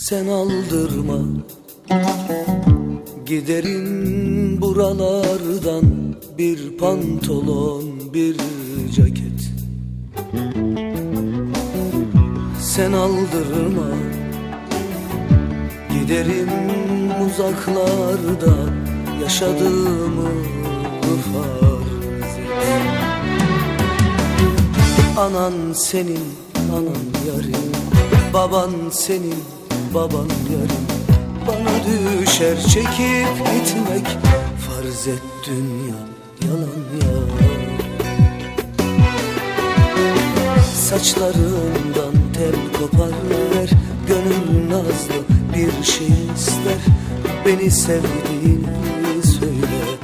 Sen aldırma. Giderin buralardan Bir pantolon bir ceket. Sen aldırma. Giderim uzaklarda Yaşadığımı farz et Anan senin, anan yarim. Baban senin, baban yarim Bana düşer çekip gitmek Farz et dünya yalan ya. Saçlarından tel kopar ver Gönül nazlı bir şey ister. Beni sevdiğini söyle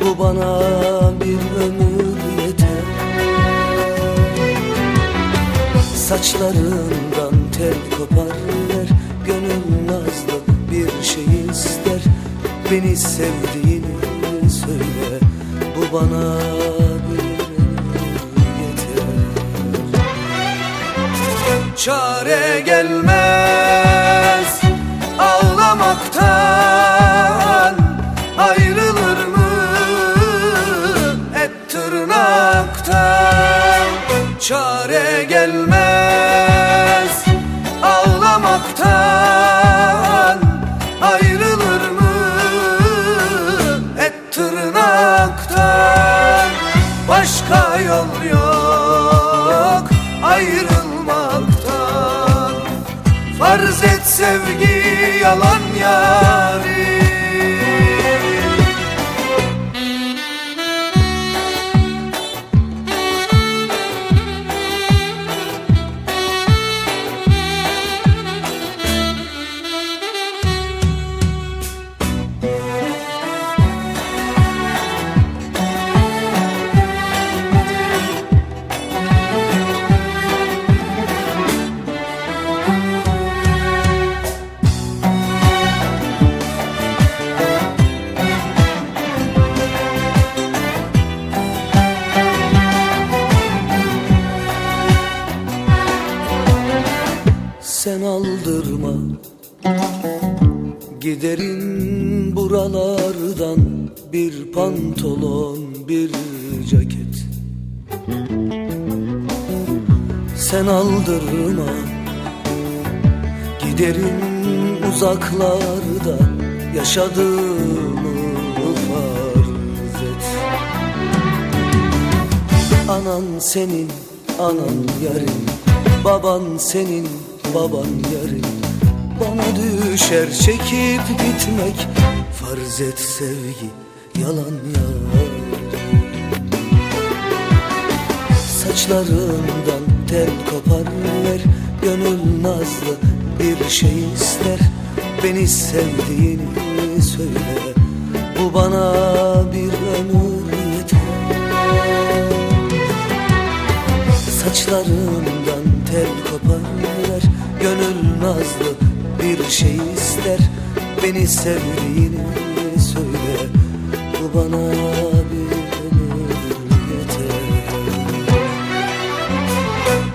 Bu bana bir ömür yeter. Saçlarından tel kopar Gönül nazlı bir şey ister. Beni sevdiğini söyle Bu bana yeter. Çare gelmez Başka yol yok ayrılmaktan. Farz et sevgi yalan yarim Giderin buralardan Bir pantolon bir ceket. Sen aldırma. Giderin uzaklarda Yaşadığımı farz et Anan senin, anan yarın. Baban senin, baban yarın Bana düşer çekip gitmek. Farz et sevgi, yalan yar Saçlarından tel kopar ver Gönül nazlı bir şey ister. Beni sevdiğini söyle Bu bana bir ömür yeter. Saçlarından tel kopar ver Gönül nazlı bir şey ister. Beni sevdiğini söyle. Bu bana bir ömür yeter.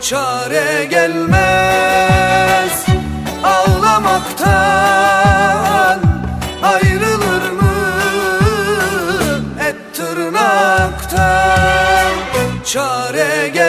Çare gelmez ağlamaktan. Ayrılır mı et tırnaktan? Çare gelmez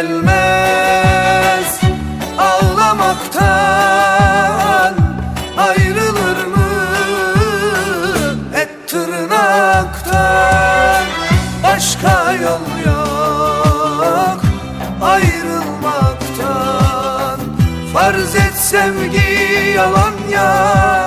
Farz et sevgi yalan ya